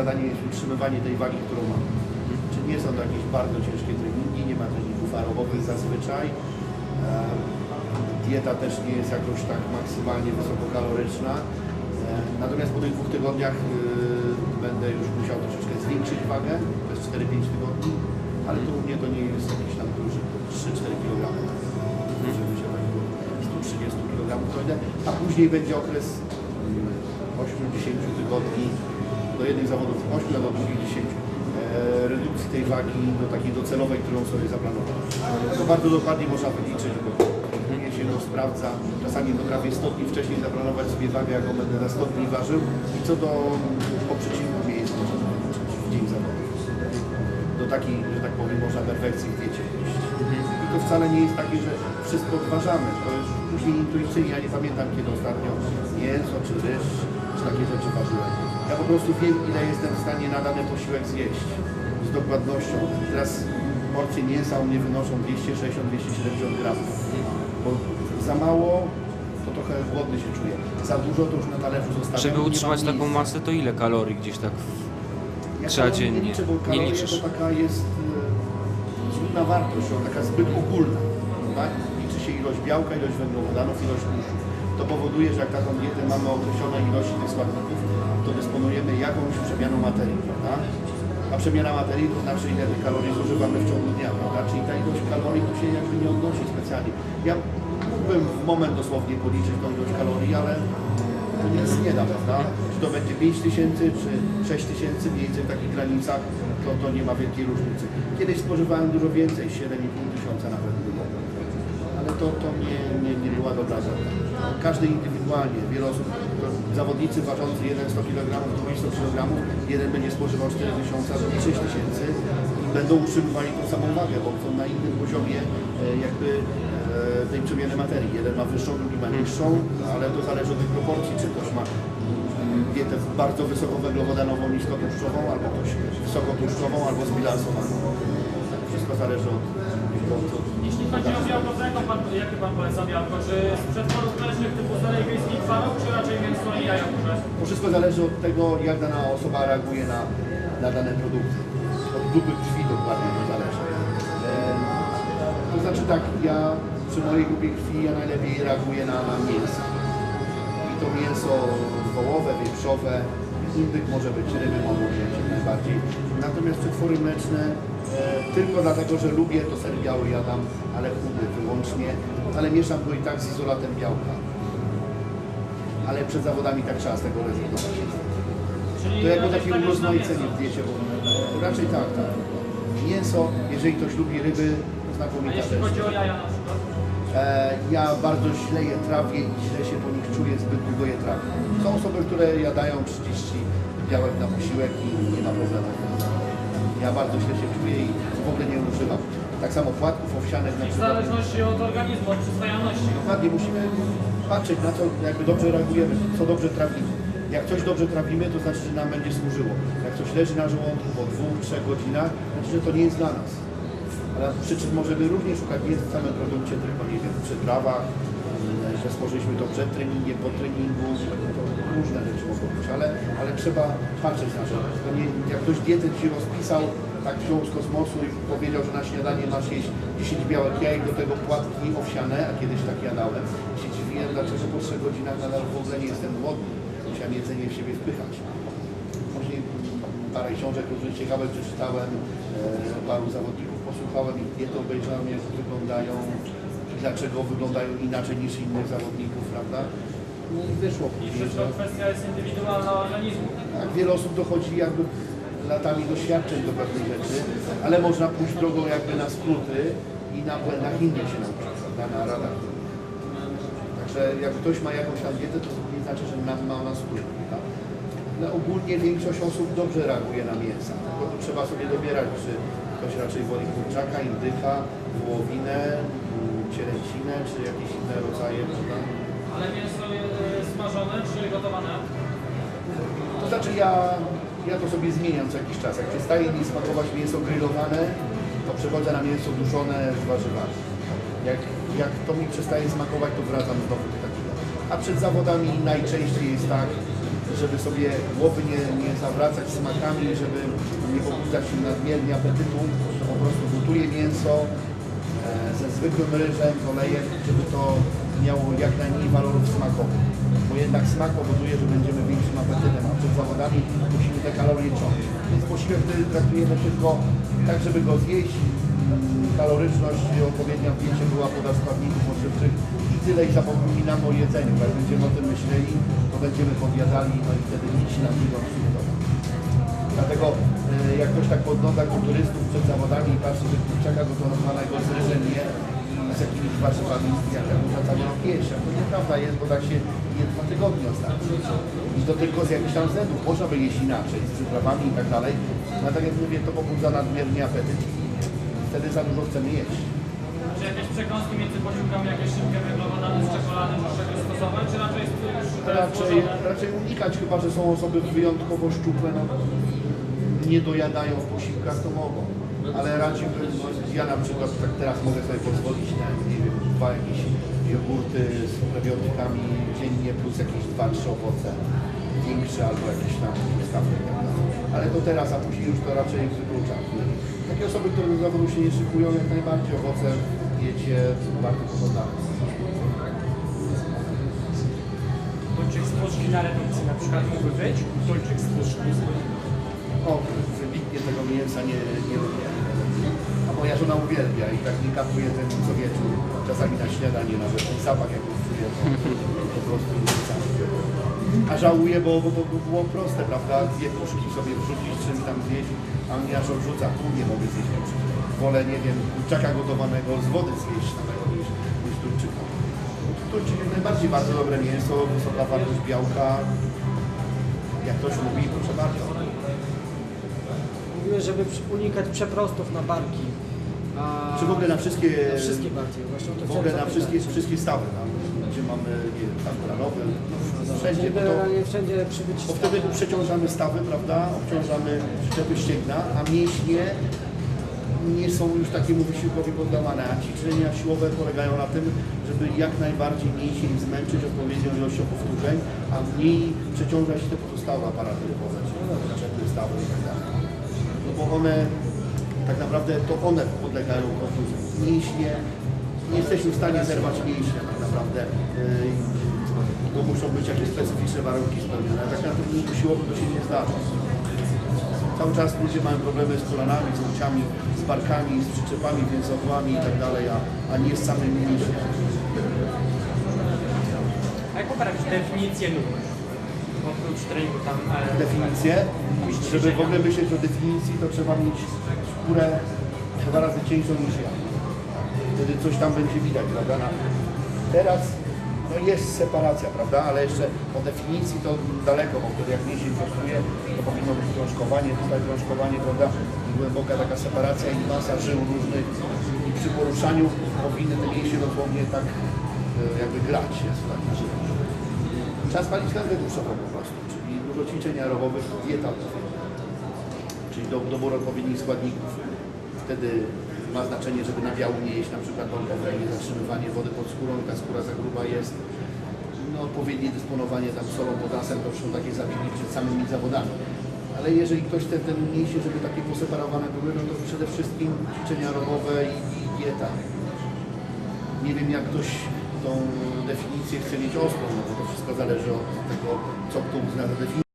zadanie jest utrzymywanie tej wagi, którą mam. Czy nie są to jakieś bardzo ciężkie treningi, nie ma treningów aerobowych zazwyczaj. Dieta też nie jest jakoś tak maksymalnie wysokokaloryczna. Natomiast po tych dwóch tygodniach e, będę już musiał troszeczkę zwiększyć wagę, to jest 4-5 tygodni, ale to u mnie to nie jest jakiś tam duży, 3-4 kg. Żeby się tak do 130 kg dojdę, a później będzie okres mm, 8-10 tygodni do jednych zawodów 8, a do drugich 10 e, redukcji tej wagi do takiej docelowej, którą sobie zaplanowałem. To bardzo dokładnie można wyliczyć, bo mnie się to sprawdza. Czasami potrafię 100 dni wcześniej zaplanować sobie wagę, jaką będę 100 dni ważył i co do po przecinku miejsc można wyliczyć w dzień zawodów. Do takiej, że tak powiem, można perfekcji w diecie. I to wcale nie jest takie, że wszystko odważamy. To jest później intuicyjnie. Ja nie pamiętam, kiedy ostatnio mięso czy ryż, czy takie rzeczy ważyłem. Ja po prostu wiem, ile jestem w stanie na dany posiłek zjeść. Z dokładnością. Teraz porcje mięsa u mnie wynoszą 260-270 gramów. Bo za mało, to trochę głodny się czuję. Za dużo to już na talerzu zostawiam. Żeby utrzymać taką masę, to ile kalorii gdzieś tak? Ja Trzeba kalorii dziennie. Nie, liczę, bo Nie liczysz. to taka jest e, złudna wartość, ona taka zbyt ogólna. Tak? Liczy się ilość białka, ilość węglowodanów, ilość tłuszczu. To powoduje, że jak taką dietę mamy określone ilości tych składników, to dysponujemy jakąś przemianą materii, prawda? A przemiana materii to znaczy ile tych kalorii zużywamy w ciągu dnia, prawda? Czyli ta ilość kalorii tu się jakby nie odnosi specjalnie. Ja mógłbym w moment dosłownie policzyć tą ilość kalorii, ale to nic nie da, prawda? Czy to będzie 5 tysięcy, czy 6 tysięcy, mniej więcej w takich granicach, to, to nie ma wielkiej różnicy. Kiedyś spożywałem dużo więcej, 7,5 tysiąca nawet było. Ale to, to nie, nie, nie była dobra droga. Każdy indywidualnie, wiele osób, zawodnicy ważący jeden 100 kg, drugi 100 kg, jeden będzie spożywał 4 tysiące, drugi 6 tysięcy i będą utrzymywali tą samą wagę, bo są na innym poziomie e, jakby e, tej przemiany materii. Jeden ma wyższą, drugi ma niższą, ale to zależy od tych proporcji, czy ktoś ma mm, dietę bardzo wysokowęglowodanową, niskotłuszczową, albo ktoś wysokotłuszczową, albo zbilansowaną. Wszystko zależy od, od, od Jeśli chodzi o białko, to jaką pan, jakie pan poleca białko? Czy z przetworów mlecznych typu serek wiejski i twaróg, czy raczej mięso i jaja? To wszystko zależy od tego, jak dana osoba reaguje na, na dane produkty. Od grupy krwi dokładnie to zależy. To znaczy tak, ja przy mojej grupie krwi ja najlepiej reaguję na, na mięso. I to mięso wołowe, wieprzowe, indyk może być, ryby mogą być najbardziej. Natomiast przetwory mleczne tylko dlatego, że lubię, to ser biały jadam, ale chudy wyłącznie, ale mieszam go i tak z izolatem białka. Ale przed zawodami tak trzeba z tego rezygnować. To jako takie urozmaicenie w diecie, bo raczej tak, tak. Mięso, jeżeli ktoś lubi ryby, znakomita jeśli rzecz. chodzi o jaja na przykład? E, ja bardzo źle je trawię i źle się po nich czuję, zbyt długo je trawię. Są osoby, które jadają 30 białek na posiłek i nie ma problemu. Ja bardzo źle się czuję i w ogóle nie używam. Tak samo płatków owsianych na I w przykład. zależności od organizmu, od przyswajalności. Dokładnie, musimy patrzeć na co jakby dobrze reagujemy, co dobrze trawimy. Jak coś dobrze trawimy, to znaczy, że nam będzie służyło. Jak coś leży na żołądku po dwóch, trzech godzinach, znaczy, że to nie jest dla nas. Ale przy czym możemy również szukać nie w samym produkcie, tylko nie wiem, przy trawach, mm, że spożyliśmy to przed treningiem, po treningu, to różne rzeczy mogą być, ale, ale trzeba patrzeć na to. to nie, jak ktoś dietę ci rozpisał, tak wziął z kosmosu i powiedział, że na śniadanie masz jeść 10 białek jajek, do tego płatki owsiane, a kiedyś tak jadałem, się dziwiłem, dlaczego po 3 godzinach nadal w ogóle nie jestem głodny. Musiałem jedzenie w siebie wpychać. Później parę książek różnych ciekawych przeczytałem, e, paru zawodników posłuchałem, ich dietę obejrzałem, jak wyglądają dlaczego wyglądają inaczej niż innych zawodników, prawda? No i wyszło I później, wszystko że kwestia jest indywidualna organizmu. tak, wiele osób dochodzi jakby latami doświadczeń do pewnych rzeczy, ale można pójść drogą jakby na skróty i na błędach innych się nauczyć, prawda, na radach. Także jak ktoś ma jakąś tam dietę, to nie znaczy, że nam ma na skróty. Tak? Ale ogólnie większość osób dobrze reaguje na mięsa, tylko trzeba sobie dobierać, czy ktoś raczej woli kurczaka, indyka, wołowinę, cielęcinę, czy jakieś inne rodzaje, prawda? Ale mięso e, smażone czy gotowane? To znaczy ja, ja to sobie zmieniam co jakiś czas. Jak przestaje mi smakować mięso grillowane, to przechodzę na mięso duszone z warzywami. Jak, jak to mi przestaje smakować, to wracam znowu do takiego. A przed zawodami najczęściej jest tak, żeby sobie głowy nie, nie zawracać smakami, żeby nie pobudzać się nadmiernie apetytu, to po prostu gotuję mięso ze zwykłym ryżem, z olejem, żeby to miało jak najmniej walorów smakowych. Bo jednak smak powoduje, że będziemy większym apetytem, a przed zawodami musimy te kalorie ciągnąć. Więc posiłek wtedy traktujemy tylko tak, żeby go zjeść, kaloryczność i odpowiednia w była podaż składników odżywczych i tyle i zapominamy o jedzeniu, jak będziemy o tym myśleli, to będziemy podjadali, no i wtedy nic nam nie przygotować. Dlatego e, jak ktoś tak podgląda kulturystów przed zawodami i patrzy, że kurczaka gotowanego z ryżem jakimiś warzywami, jak można rok jeść, a to nieprawda jest, bo tak się je dwa tygodnie ostatnio. I to tylko z jakichś tam względów. Można by jeść inaczej, z przyprawami i tak dalej. No tak jak mówię, to pobudza nadmiernie apetyt wtedy za dużo chcemy jeść. Czy jakieś przekąski między posiłkami, jakieś szybkie węglowodany z czekolady muszę stosować, czy raczej Raczej, raczej unikać, chyba że są osoby wyjątkowo szczupłe, no nie dojadają w posiłkach, to mogą. Ale radziłbym, no, ja na przykład tak teraz mogę sobie pozwolić na, wiem, dwa jakieś jogurty z prebiotykami dziennie plus jakieś dwa, trzy owoce większe albo jakieś tam i tak. Ale to teraz, a później już to raczej wykluczam. Takie osoby, które do zawodu się nie szykują, jak najbardziej owoce jecie bardzo pożądane. Tuńczyk z puszki na redukcji na przykład mógłby być? Tuńczyk z puszki. O, wybitnie tego mięsa nie, nie lubię. Moja żona uwielbia i tak nie kapuje ten co wieczór. Czasami na śniadanie nawet ten zapach jak czuję, to po prostu wrzucam. A żałuję, bo, bo to było proste, prawda? Dwie puszki sobie wrzucić, czym tam zjeść, a mnie aż odrzuca, tu nie mogę zjeść kurczaka. Wolę, nie wiem, kurczaka gotowanego z wody zjeść samego niż, niż tuńczyka. Tuńczyk jak najbardziej bardzo dobre mięso, wysoka wartość białka. Jak ktoś lubi, proszę bardzo. Mówiłeś, żeby unikać przeprostów na barki. Czy w ogóle na wszystkie, na wszystkie właśnie to w ogóle na wszystkie, wszystkie stawy, tam, gdzie mamy nie wiem, tam no, wszędzie, bo, to, Generalnie wszędzie przybyć bo wtedy przeciążamy stawy, prawda, obciążamy przyczepy ścięgna, a mięśnie nie są już takiemu wysiłkowi poddawane, a ćwiczenia siłowe polegają na tym, żeby jak najbardziej mięsień zmęczyć odpowiednią ilością powtórzeń, a mniej przeciążać te pozostałe aparaty ruchowe, czyli przyczepy, stawy i tak dalej. No bo one, tak naprawdę to one podlegają kontuzji. Mięśnie, nie jesteśmy w stanie zerwać mięśnia tak naprawdę, yy, bo muszą być jakieś specyficzne warunki spełnione. Tak na treningu siłowym to się nie zdarza. Cały czas ludzie mają problemy z kolanami, z łokciami, z barkami, z przyczepami więzadłami i tak dalej, a, a nie z samymi mięśniami. A jak poprawić definicję nóg? Oprócz treningu tam... Definicję. Żeby w ogóle myśleć o definicji, to trzeba mieć skórę dwa razy cieńszą niż ja. Wtedy coś tam będzie widać, prawda? Na- Teraz no jest separacja, prawda? Ale jeszcze o definicji to daleko, bo wtedy jak mięsień prostuje, to powinno być krążkowanie, tutaj krążkowanie, prawda? I głęboka taka separacja i masa żył różnych i przy poruszaniu powinny te mięśnie dosłownie tak e, jakby grać, jest taki żył. Trzeba spalić tłuszczową po prostu, czyli dużo ćwiczeń aerobowych, dieta czyli do, dobór odpowiednich składników. Wtedy ma znaczenie, żeby nabiału nie jeść na przykład bąkowe, nie zatrzymywanie wody pod skórą, ta skóra za gruba jest. No, odpowiednie dysponowanie tam solą, potasem, to są takie zabiegi przed samymi zawodami. Ale jeżeli ktoś chce ten mięśnie, żeby takie poseparowane były, no to przede wszystkim ćwiczenia aerobowe i, i dieta. Nie wiem jak ktoś tą definicję chce mieć ostrą, no bo to wszystko zależy od tego, co kto uzna za definicję.